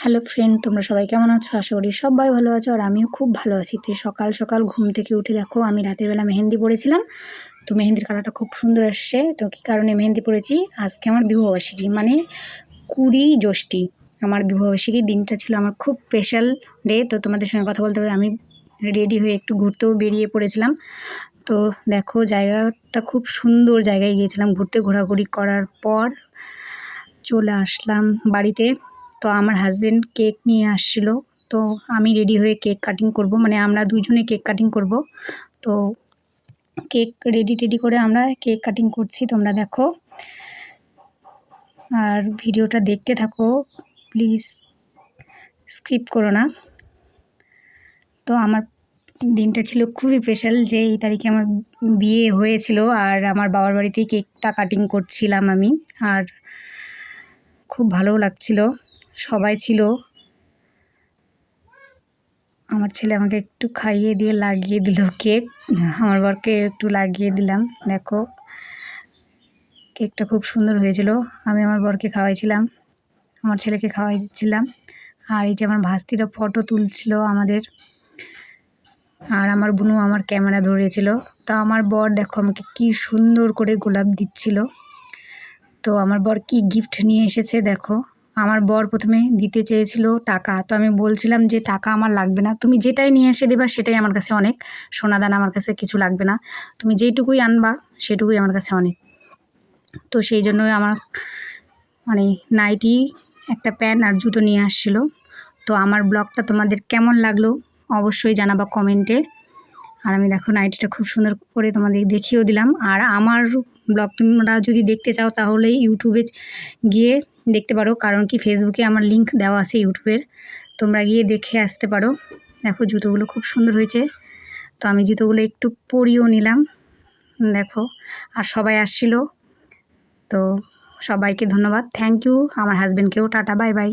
Hello friend, তোমরা সবাই কেমন আছো? আশা করি সবাই ভালো আছো আর আমিও খুব ভালো আছি। তো সকাল সকাল ঘুম থেকে উঠে দেখো, আমি রাতের বেলা মেহেন্দি পড়েছিলাম তো মেহেন্দির কালারটা খুব সুন্দর এসছে। তো কী কারণে মেহেন্দি পড়েছি আজকে আমার বিবাহবার্ষিকী মানে কুড়ি জ্যৈষ্ঠী। আমার বিবাহবার্ষিকীর দিনটা ছিল আমার খুব স্পেশাল ডে। তো তোমাদের সঙ্গে কথা বলতে হবে আমি রেডি হয়ে একটু ঘুরতেও বেরিয়ে পড়েছিলাম। তো দেখো, জায়গাটা খুব সুন্দর জায়গায় গিয়েছিলাম। ঘুরতে ঘোরাঘুরি করার পর চলে আসলাম বাড়িতে। তো আমার হাজব্যান্ড কেক নিয়ে আসছিল। তো আমি রেডি হয়ে কেক কাটিং করব। মানে আমরা দুজনে কেক কাটিং করব। তো কেক রেডি টেডি করে আমরা কেক কাটিং করছি, তোমরা দেখো। আর ভিডিওটা দেখতে থাকো প্লিজ স্কিপ করো না। তো আমার দিনটা ছিল খুবই স্পেশাল যে এই তারিখে আমার বিয়ে হয়েছিল আর আমার বাবার বাড়িতেই কেকটা কাটিং করছিলাম আমি। আর খুব ভালোও লাগছিল। সবাই ছিল। আমার ছেলে আমাকে একটু খাইয়ে দিয়ে লাগিয়ে দিল, কেক। আমার বরকে একটু লাগিয়ে দিলাম। দেখো, কেকটা খুব সুন্দর হয়েছিল। আমি আমার বরকে খাওয়াইছিলাম, আমার ছেলেকে খাওয়াই দিচ্ছিলাম আর এই যে আমার ভাস্তিরা ফটো তুলছিল আমাদের, আর আমার বোনও আমার ক্যামেরা ধরেছিল। তা আমার বর দেখো আমাকে কি সুন্দর করে গোলাপ দিচ্ছিল। তো আমার বর কি গিফট নিয়ে এসেছে দেখো। আমার বর প্রথমে দিতে চেয়েছিল টাকা। তো আমি বলছিলাম যে, টাকা আমার লাগবে না। তুমি যেটাই নিয়ে এসে দেবা, সেটাই আমার কাছে অনেক। সোনাদান আমার কাছে কিছু লাগবে না। তুমি যেইটুকুই আনবা, সেটুকুই আমার কাছে অনেক। তো সেই জন্য আমার মানে নাইটি, একটা প্যান্ট আর জুতো নিয়ে আসছিল। তো আমার ব্লগটা তোমাদের কেমন লাগল অবশ্যই জানাবা কমেন্টে। আর আমি দেখো নাইটিটা খুব সুন্দর করে তোমাদের দেখিয়েও দিলাম। আর আমার ব্লগ তোমরা যদি দেখতে চাও, তাহলে ইউটিউবে গিয়ে দেখতে পারো, কারণ কি ফেসবুকে আমার লিংক দেওয়া আছে ইউটিউবের তোমরা গিয়ে দেখে আসতে পারো। দেখো, জুতোগুলো খুব সুন্দর হয়েছে। তো আমি জুতোগুলো একটু পরিও নিলাম। দেখো, আর সবাই আসছিল। তো সবাইকে ধন্যবাদ। থ্যাংক ইউ আমার হাজব্যান্ডকেও টাটা বাই বাই